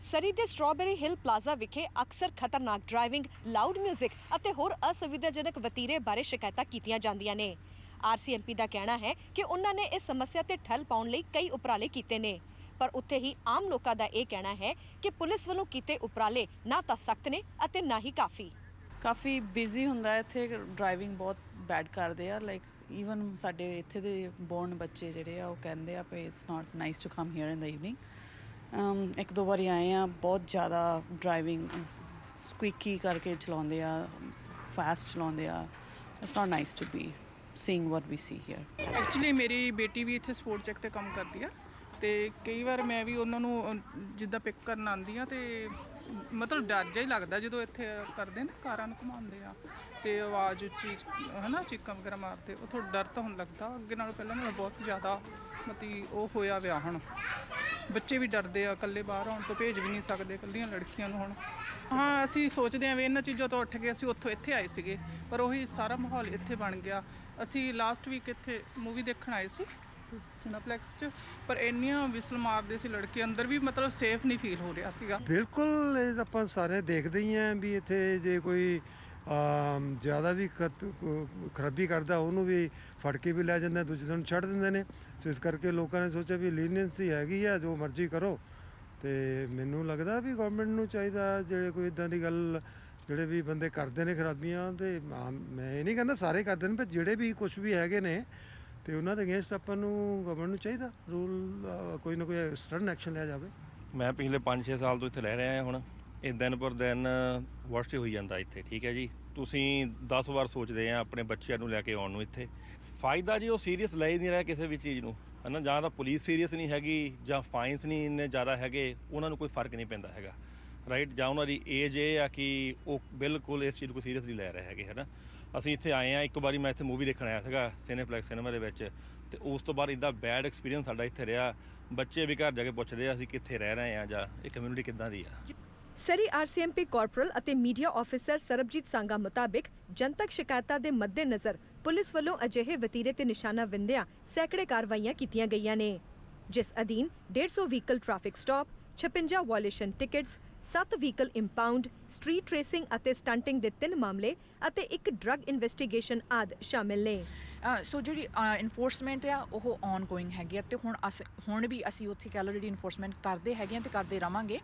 ਸਰੀ ਦੇ ਸਟ੍ਰਾਬੇਰੀ ਹਿੱਲ ਪਲਾਜ਼ਾ ਵਿਖੇ ਅਕਸਰ ਖਤਰਨਾਕ ਡਰਾਈਵਿੰਗ, ਲਾਊਡ 뮤직 ਅਤੇ ਹੋਰ ਅਸੁਵਿਧਾਜਨਕ ਵਤੀਰੇ ਬਾਰੇ ਸ਼ਿਕਾਇਤਾਂ ਕੀਤੀਆਂ ਜਾਂਦੀਆਂ ਨੇ। ਆਰਸੀਐਮਪੀ ਦਾ ਕਹਿਣਾ ਹੈ ਕਿ ਉਹਨਾਂ ਨੇ ਇਸ ਸਮੱਸਿਆ ਤੇ ਠੱਲ ਪਾਉਣ ਲਈ ਕਈ ਉਪਰਾਲੇ ਕੀਤੇ ਨੇ। ਪਰ ਉੱਥੇ ਹੀ ਆਮ ਲੋਕਾਂ ਦਾ ਇਹ ਕਹਿਣਾ ਹੈ ਕਿ ਪੁਲਿਸ ਵੱਲੋਂ ਕੀਤੇ ਉਪਰਾਲੇ ਨਾ ਤਾਂ ਸਖਤ ਨੇ ਅਤੇ ਨਾ ਹੀ ਕਾਫੀ। ਕਾਫੀ ਬਿਜ਼ੀ ਹੁੰਦਾ ਹੈ ਇੱਥੇ ਡਰਾਈਵਿੰਗ ਬਹੁਤ ਬੈਡ ਕਰਦੇ ਆ ਲਾਈਕ ਈਵਨ ਸਾਡੇ ਇੱਥੇ ਦੇ ਬੋਰਨ ਬੱਚੇ ਜਿਹੜੇ ਆ ਉਹ ਕਹਿੰਦੇ ਆ ਕਿ it's not nice to come here in the evening ਇੱਕ ਦੋ ਵਾਰੀ ਆਏ ਆ ਬਹੁਤ ਜ਼ਿਆਦਾ ਡਰਾਈਵਿੰਗ ਸਕੁਇਕੀ ਕਰਕੇ ਚਲਾਉਂਦੇ ਆ ਫਾਸਟ ਚਲਾਉਂਦੇ ਆ। It's not nice to be seeing what we see here actually ਮੇਰੀ ਬੇਟੀ ਵੀ ਇੱਥੇ ਸਪੋਰਟ ਚੈੱਕ ਤੇ ਕੰਮ ਕਰਦੀ ਆ ਤੇ ਕਈ ਵਾਰ ਮੈਂ ਵੀ ਉਹਨਾਂ ਨੂੰ ਜਿੱਦਾਂ ਪਿਕ ਕਰਨ ਆਉਂਦੀ ਆ ਤੇ ਮਤਲਬ ਡਰ ਜਿਹਾ ਹੀ ਲੱਗਦਾ ਜਦੋਂ ਇੱਥੇ ਕਰਦੇ ਨੇ, ਕਾਰਾਂ ਨੂੰ ਘੁਮਾਉਂਦੇ ਆ ਤੇ ਆਵਾਜ਼ ਉੱਚੀ, ਹਨਾ, ਚੀਕਾਂ ਵਗੈਰਾ ਮਾਰਦੇ ਉਹ ਡਰ ਤਾਂ ਹੁਣ ਲੱਗਦਾ, ਅੱਗੇ ਨਾਲੋਂ ਪਹਿਲਾਂ ਨਾਲੋਂ ਬਹੁਤ ਜ਼ਿਆਦਾ ਮਤੀ ਉਹ ਹੋਇਆ ਵਿਆ ਹੁਣ। ਬੱਚੇ ਵੀ ਡਰਦੇ ਆ, ਇਕੱਲੇ ਬਾਹਰ ਆਉਣ ਤੋਂ ਭੇਜ ਵੀ ਨਹੀਂ ਸਕਦੇ ਇਕੱਲੀਆਂ ਲੜਕੀਆਂ ਨੂੰ ਹੁਣ। ਹਾਂ, ਅਸੀਂ ਸੋਚਦੇ ਆਂ ਵੀ ਇਹਨਾਂ ਚੀਜ਼ਾਂ ਤੋਂ ਉੱਠ ਕੇ ਅਸੀਂ ਉੱਥੋਂ ਇੱਥੇ ਆਏ ਸੀਗੇ, ਪਰ ਉਹੀ ਸਾਰਾ ਮਾਹੌਲ ਇੱਥੇ ਬਣ ਗਿਆ। ਅਸੀਂ ਲਾਸਟ ਵੀਕ ਇੱਥੇ ਮੂਵੀ ਦੇਖਣ ਆਏ ਸੀ ਸਿਨੇਪਲੈਕਸ 'ਚ, ਪਰ ਇੰਨੀਆਂ ਵਿਸਲ ਮਾਰਦੇ ਸੀ ਲੜਕੇ, ਅੰਦਰ ਵੀ ਮਤਲਬ ਸੇਫ ਨਹੀਂ ਫੀਲ ਹੋ ਰਿਹਾ ਸੀਗਾ। ਬਿਲਕੁਲ, ਇਹ ਤਾਂ ਆਪਾਂ ਸਾਰੇ ਦੇਖਦੇ ਹੀ ਆਂ ਵੀ ਇੱਥੇ ਜੇ ਕੋਈ ਜ਼ਿਆਦਾ ਵੀ ਖਤ- ਖਰਾਬੀ ਕਰਦਾ, ਉਹਨੂੰ ਵੀ ਫੜ ਕੇ ਵੀ ਲੈ ਜਾਂਦੇ ਦੂਜੇ ਦਿਨ ਛੱਡ ਦਿੰਦੇ ਨੇ। ਸੋ ਇਸ ਕਰਕੇ ਲੋਕਾਂ ਨੇ ਸੋਚਿਆ ਵੀ ਲੀਨੀਅੰਸੀ ਹੈਗੀ ਆ, ਜੋ ਮਰਜ਼ੀ ਕਰੋ। ਤੇ ਮੈਨੂੰ ਲੱਗਦਾ ਵੀ ਗਵਰਨਮੈਂਟ ਨੂੰ ਚਾਹੀਦਾ ਜਿਹੜੇ ਕੋਈ ਇਦਾਂ ਦੀ ਗੱਲ, ਜਿਹੜੇ ਵੀ ਬੰਦੇ ਕਰਦੇ ਨੇ ਖਰਾਬੀਆਂ ਤੇ ਆਮ- ਮੈਂ ਇਹ ਨਹੀਂ ਕਹਿੰਦਾ ਸਾਰੇ ਕਰਦੇ ਨੇ, ਪਰ ਜਿਹੜੇ ਵੀ ਕੁਝ ਵੀ ਹੈਗੇ ਨੇ, ਤੇ ਉਹਨਾਂ ਦੇ ਅਗੇਂਸਟ ਆਪਾਂ ਨੂੰ ਗਵਰਨਮੈਂਟ ਨੂੰ ਚਾਹੀਦਾ। ਰੂਲ ਕੋਈ ਨਾ ਕੋਈ ਸਟਰਨ ਐਕਸ਼ਨ ਲਿਆ ਜਾਵੇ। ਮੈਂ ਪਿਛਲੇ 5-6 ਸਾਲ ਤੋਂ ਇੱਥੇ ਰਹਿ ਰਿਹਾ ਹਾਂ ਹੁਣ। ਇਹ ਦਿਨ ਪਰ ਦਿਨ ਵਰਸਟ ਹੋਈ ਜਾਂਦਾ ਇੱਥੇ, ਠੀਕ ਹੈ ਜੀ? ਤੁਸੀਂ 10 ਵਾਰ ਸੋਚਦੇ ਆ ਆਪਣੇ ਬੱਚਿਆਂ ਨੂੰ ਲੈ ਕੇ ਆਉਣ ਨੂੰ ਇੱਥੇ। ਫਾਇਦਾ ਜੀ ਉਹ ਸੀਰੀਅਸ ਲੈ ਹੀ ਨਹੀਂ ਰਿਹਾ ਕਿਸੇ ਵੀ ਚੀਜ਼ ਨੂੰ, ਹਨਾ? ਜਾਂ ਤਾਂ ਪੁਲਿਸ ਸੀਰੀਅਸ ਨਹੀਂ ਹੈਗੀ, ਜਾਂ ਫਾਈਨਸ ਨਹੀਂ ਇੰਨੇ ਜ਼ਿਆਦਾ ਹੈਗੇ, ਉਹਨਾਂ ਨੂੰ ਕੋਈ ਫ਼ਰਕ ਨਹੀਂ ਪੈਂਦਾ ਹੈਗਾ ਰਾਈਟ ਜਾਂ ਉਹਨਾਂ ਦੀ ਏਜ ਇਹ ਆ ਕਿ ਉਹ ਬਿਲਕੁਲ ਇਸ ਚੀਜ਼ ਨੂੰ ਕੋਈ ਸੀਰੀਅਸ ਲੈ ਰਹੇ ਹੈਗੇ, ਹਨਾ? ਅਸੀਂ ਇੱਥੇ ਆਏ ਆ, ਇੱਕ ਵਾਰੀ ਮੈਂ ਇੱਥੇ ਮੂਵੀ ਦੇਖਣ ਆਇਆ ਸੀਗਾ ਸਿਨੇਪਲੈਕਸ ਸਿਨੇਮਾ ਦੇ ਵਿੱਚ, ਤੇ ਉਸ ਤੋਂ ਬਾਅਦ ਇਦਾਂ ਬੈਡ ਐਕਸਪੀਰੀਅੰਸ ਸਾਡਾ ਇੱਥੇ ਰਿਹਾ। ਬੱਚੇ ਵੀ ਘਰ ਜਾ ਕੇ ਪੁੱਛਦੇ ਆ, ਅਸੀਂ ਕਿੱਥੇ ਰਹਿ ਰਹੇ ਆ ਜਾਂ ਇਹ ਕਮਿਊਨਿਟੀ ਕਿੱਦਾਂ ਦੀ ਆ? ਸਰੀ ਆਰਸੀਐਮਪੀ ਕਾਰਪੋਰਲ ਅਤੇ ਮੀਡੀਆ ਆਫੀਸਰ ਸਰਬਜੀਤ ਸੰਗਾ ਮੁਤਾਬਿਕ ਜਨਤਕ ਸ਼ਿਕਾਇਤਾਂ ਦੇ ਮੱਦੇਨਜ਼ਰ ਪੁਲਿਸ ਵੱਲੋਂ ਅਜਿਹੇ ਵਤੀਰੇ ਤੇ ਨਿਸ਼ਾਨਾ ਵਿੰਦਿਆਂ ਸੈਂਕੜੇ ਕਾਰਵਾਈਆਂ ਕੀਤੀਆਂ ਗਈਆਂ ਨੇ, ਜਿਸ ਅਧੀਨ 150 vehicle traffic stop 56 violation tickets 7 vehicle impound, street racing ਅਤੇ ਸਟੰਟਿੰਗ ਦੇ 3 ਮਾਮਲੇ ਅਤੇ ਇੱਕ ਡਰੱਗ ਇਨਵੈਸਟੀਗੇਸ਼ਨ ਆਦ ਸ਼ਾਮਿਲ ਨੇ। ਸੋ ਜਿਹੜੀ ਇਨਫੋਰਸਮੈਂਟ ਆ, ਉਹ ਔਨ ਗੋਇੰਗ ਹੈਗੀ ਆ ਤੇ ਹੁਣ ਅਸ, ਹੁਣ ਵੀ ਅਸੀਂ ਉੱਥੇ ਕਹਿ ਲਓ ਜਿਹੜੀ ਇਨਫੋਰਸਮੈਂਟ ਕਰਦੇ ਹੈਗੇ ਆ ਤੇ ਕਰਦੇ ਰਵਾਂਗੇ।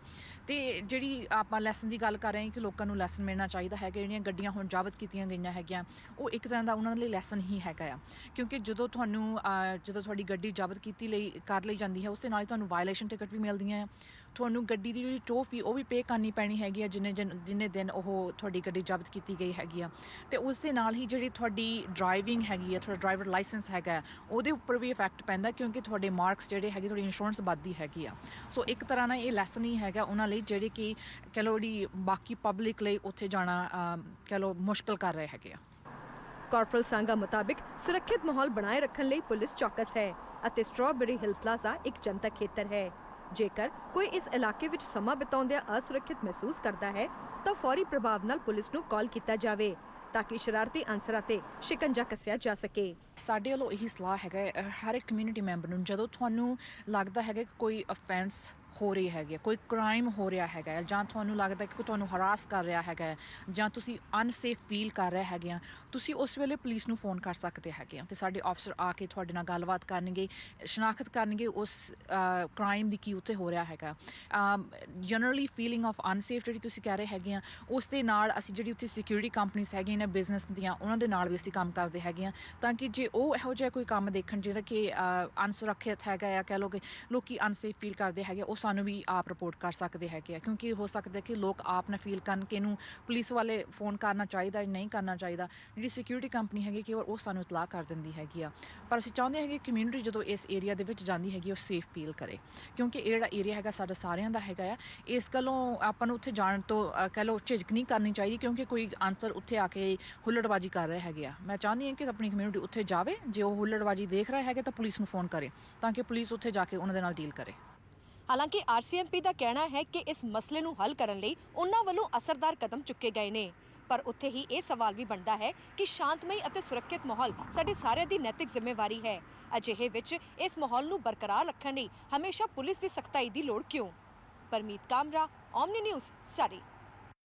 ਤੇ ਜਿਹੜੀ ਆਪਾਂ ਲੈਸਨ ਦੀ ਗੱਲ ਕਰ ਰਹੇ ਹਾਂ ਕਿ ਲੋਕਾਂ ਨੂੰ ਲੈਸਨ ਮਿਲਣਾ ਚਾਹੀਦਾ ਹੈਗਾ, ਜਿਹੜੀਆਂ ਗੱਡੀਆਂ ਹੁਣ ਜ਼ਾਬਤ ਕੀਤੀਆਂ ਗਈਆਂ ਹੈਗੀਆਂ, ਉਹ ਇੱਕ ਤਰ੍ਹਾਂ ਦਾ ਉਹਨਾਂ ਲਈ ਲੈਸਨ ਹੀ ਹੈਗਾ ਆ। ਕਿਉਂਕਿ ਜਦੋਂ ਤੁਹਾਨੂੰ ਜਦੋਂ ਤੁਹਾਡੀ ਗੱਡੀ ਜ਼ਾਬਤ ਕੀਤੀ ਲਈ, ਕਰ ਲਈ ਜਾਂਦੀ ਹੈ, ਉਸ ਦੇ ਨਾਲ ਹੀ ਤੁਹਾਨੂੰ ਵਾਇਲੇਸ਼ਨ ਟਿਕਟ ਵੀ ਮਿਲਦੀਆਂ ਆ। ਤੁਹਾਨੂੰ ਗੱਡੀ ਦੀ ਜਿਹੜੀ ਟੋ ਫੀ ਉਹ ਵੀ ਪੇ ਕਰਨੀ ਪੈਣੀ ਹੈਗੀ ਆ ਜਿੰਨੇ ਜਿੰਨੇ ਦਿਨ ਉਹ ਤੁਹਾਡੀ ਗੱਡੀ ਜ਼ਬਤ ਕੀਤੀ ਗਈ ਹੈਗੀ ਆ। ਤੇ ਉਸ ਦੇ ਨਾਲ ਹੀ ਜਿਹੜੀ ਤੁਹਾਡੀ ਡਰਾਈਵਿੰਗ ਹੈਗੀ ਆ ਤੁਹਾਡਾ ਡਰਾਈਵਰ ਲਾਇਸੈਂਸ ਹੈਗਾ ਉਹਦੇ ਉੱਪਰ ਵੀ ਇਫੈਕਟ ਪੈਂਦਾ ਕਿਉਂਕਿ ਤੁਹਾਡੇ ਮਾਰਕਸ ਜਿਹੜੇ ਹੈਗੇ ਤੁਹਾਡੀ ਇੰਸ਼ੋਰੈਂਸ ਵੱਧਦੀ ਹੈਗੀ ਆ। ਸੋ ਇੱਕ ਤਰ੍ਹਾਂ ਨਾਲ ਇਹ ਲੈਸਨ ਹੀ ਹੈਗਾ ਉਹਨਾਂ ਲਈ ਜਿਹੜੇ ਕਿ ਕਹਿ ਲਓ ਜਿਹੜੀ ਬਾਕੀ ਪਬਲਿਕ ਲਈ ਉੱਥੇ ਜਾਣਾ ਅਮ, ਕਹਿ ਲਓ ਮੁਸ਼ਕਲ ਕਰ ਰਹੇ ਹੈਗੇ ਆ। ਕਾਰਪੋਰਲ ਸੰਗਾ ਮੁਤਾਬਿਕ ਸੁਰੱਖਿਅਤ ਮਾਹੌਲ ਬਣਾਏ ਰੱਖਣ ਲਈ ਪੁਲਿਸ ਚੌਕਸ ਹੈ ਅਤੇ ਸਟ੍ਰਾਬੇਰੀ ਹਿੱਲ ਪਲਾਜ਼ਾ ਇੱਕ ਜਨਤਕ ਖੇਤਰ ਹੈ। ਜੇਕਰ ਕੋਈ ਇਸ ਇਲਾਕੇ ਵਿੱਚ ਸਮਾਂ ਬਿਤਾਉਂਦਿਆਂ ਅਸੁਰੱਖਿਅਤ ਮਹਿਸੂਸ ਕਰਦਾ ਹੈ, ਤਾਂ ਫੌਰੀ ਪ੍ਰਭਾਵ ਨਾਲ ਪੁਲਿਸ ਨੂੰ ਕਾਲ ਕੀਤਾ ਜਾਵੇ, ਤਾਂ ਕਿ ਸ਼ਰਾਰਤੀ ਅਨਸਰਾਂ ਤੇ ਸ਼ਿਕੰਜਾ ਕੱਸਿਆ ਜਾ ਸਕੇ। ਸਾਡੇ ਵੱਲੋਂ ਇਹੀ ਸਲਾਹ ਹੈਗਾ ਹਰ ਇੱਕ ਕਮਿਊਨਿਟੀ ਮੈਂਬਰ ਨੂੰ, ਜਦੋਂ ਤੁਹਾਨੂੰ ਲੱਗਦਾ ਹੈਗਾ ਕਿ ਕੋਈ ਅਫੈਂਸ ਹੋ ਰਹੀ ਹੈਗੀ ਹੈ, ਕੋਈ ਕ੍ਰਾਈਮ ਹੋ ਰਿਹਾ ਹੈਗਾ ਹੈ, ਜਾਂ ਤੁਹਾਨੂੰ ਲੱਗਦਾ ਕਿ ਕੋਈ ਤੁਹਾਨੂੰ ਹਰਾਸ ਕਰ ਰਿਹਾ ਹੈਗਾ ਹੈ, ਜਾਂ ਤੁਸੀਂ ਅਨਸੇਫ ਫੀਲ ਕਰ ਰਹੇ ਹੈਗੇ ਆ ਤੁਸੀਂ ਉਸ ਵੇਲੇ ਪੁਲਿਸ ਨੂੰ ਫੋਨ ਕਰ ਸਕਦੇ ਹੈਗੇ ਆ ਤੇ ਸਾਡੇ ਅਫਸਰ ਆ ਕੇ ਤੁਹਾਡੇ ਨਾਲ ਗੱਲਬਾਤ ਕਰਨਗੇ ਸ਼ਨਾਖਤ ਕਰਨਗੇ ਉਸ ਕ੍ਰਾਈਮ ਦੀ ਕੀ ਉੱਤੇ ਹੋ ਰਿਹਾ ਹੈਗਾ ਜਨਰਲੀ ਫੀਲਿੰਗ ਆਫ ਅਨਸੇਫ ਜਿਹੜੀ ਤੁਸੀਂ ਕਹਿ ਰਹੇ ਹੈਗੇ ਆ ਉਸ ਦੇ ਨਾਲ ਅਸੀਂ ਜਿਹੜੀ ਉੱਥੇ ਸਿਕਿਉਰਿਟੀ ਕੰਪਨੀਆਂ ਹੈਗੀਆਂ ਨੇ ਬਿਜ਼ਨਸ ਦੀਆਂ ਉਹਨਾਂ ਦੇ ਨਾਲ ਵੀ ਅਸੀਂ ਕੰਮ ਕਰਦੇ ਹੈਗੇ ਆ ਤਾਂ ਕਿ ਜੇ ਉਹ ਇਹੋ ਜਿਹਾ ਕੋਈ ਕੰਮ ਦੇਖਣ ਜਿਹੜਾ ਕਿ ਅਨਸੁਰੱਖਿਅਤ ਹੈਗਾ ਆ ਕਹਿ ਲਓ ਕਿ ਲੋਕੀ ਅਨਸੇਫ ਫੀਲ ਕਰਦੇ ਹੈਗੇ ਉਸ ਸਾਨੂੰ ਵੀ ਆਪ ਰਿਪੋਰਟ ਕਰ ਸਕਦੇ ਹੈਗੇ ਆ, ਕਿਉਂਕਿ ਹੋ ਸਕਦਾ ਕਿ ਲੋਕ ਆਪ ਨਾ ਫੀਲ ਕਰਨ ਕਿ ਇਹਨੂੰ ਪੁਲਿਸ ਵਾਲੇ ਫੋਨ ਕਰਨਾ ਚਾਹੀਦਾ ਜਾਂ ਨਹੀਂ ਕਰਨਾ ਚਾਹੀਦਾ। ਜਿਹੜੀ ਸਿਕਿਉਰਿਟੀ ਕੰਪਨੀ ਹੈਗੀ ਕਿ ਉਹ ਸਾਨੂੰ ਇਤਲਾਹ ਕਰ ਦਿੰਦੀ ਹੈਗੀ ਆ। ਪਰ ਅਸੀਂ ਚਾਹੁੰਦੇ ਹੈਗੇ ਕਮਿਊਨਿਟੀ ਜਦੋਂ ਇਸ ਏਰੀਆ ਦੇ ਵਿੱਚ ਜਾਂਦੀ ਹੈਗੀ ਉਹ ਸੇਫ ਫੀਲ ਕਰੇ। ਕਿਉਂਕਿ ਇਹ ਜਿਹੜਾ ਏਰੀਆ ਹੈਗਾ ਸਾਡਾ ਸਾਰਿਆਂ ਦਾ ਹੈਗਾ ਆ। ਇਸ ਗੱਲੋਂ ਆਪਾਂ ਨੂੰ ਉੱਥੇ ਜਾਣ ਤੋਂ ਕਹਿ ਲਓ, ਝਿਜਕ ਨਹੀਂ ਕਰਨੀ ਚਾਹੀਦੀ, ਕਿਉਂਕਿ ਕੋਈ ਆਨਸਰ ਉੱਥੇ ਆ ਕੇ ਹੁੱਲੜਬਾਜੀ ਕਰ ਰਿਹਾ ਹੈਗੇ ਆ। ਮੈਂ ਚਾਹੁੰਦੀ ਹਾਂ ਕਿ ਆਪਣੀ ਕਮਿਊਨਿਟੀ ਉੱਥੇ ਜਾਵੇ। ਜੇ ਉਹ ਹੁੱਲੜਬਾਜੀ ਦੇਖ ਰਿਹਾ ਹੈਗਾ ਤਾਂ ਪੁਲਿਸ ਨੂੰ ਫੋਨ ਕਰੇ, ਤਾਂ ਕਿ ਪੁਲਿਸ ਉੱਥੇ ਜਾ ਕੇ ਉਹਨਾਂ ਦੇ ਨਾਲ ਡੀਲ ਕਰੇ। ਹਾਲਾਂਕਿ ਆਰਸੀਐਮਪੀ ਦਾ ਕਹਿਣਾ ਹੈ ਕਿ ਇਸ ਮਸਲੇ ਨੂੰ ਹੱਲ ਕਰਨ ਲਈ ਉਹਨਾਂ ਵੱਲੋਂ ਅਸਰਦਾਰ ਕਦਮ ਚੁੱਕੇ ਗਏ ਨੇ। ਪਰ ਉੱਥੇ ਹੀ ਇਹ ਸਵਾਲ ਵੀ ਬਣਦਾ ਹੈ ਕਿ ਸ਼ਾਂਤਮਈ ਅਤੇ ਸੁਰੱਖਿਅਤ ਮਾਹੌਲ ਸਾਡੇ ਸਾਰਿਆਂ ਦੀ ਨੈਤਿਕ ਜ਼ਿੰਮੇਵਾਰੀ ਹੈ। ਅਜਿਹੇ ਵਿੱਚ ਇਸ ਮਾਹੌਲ ਨੂੰ ਬਰਕਰਾਰ ਰੱਖਣ ਲਈ ਹਮੇਸ਼ਾ ਪੁਲਿਸ ਦੀ ਸਖਤਾਈ ਦੀ ਲੋੜ ਕਿਉਂ? Parmeet Kamra Omni News Surrey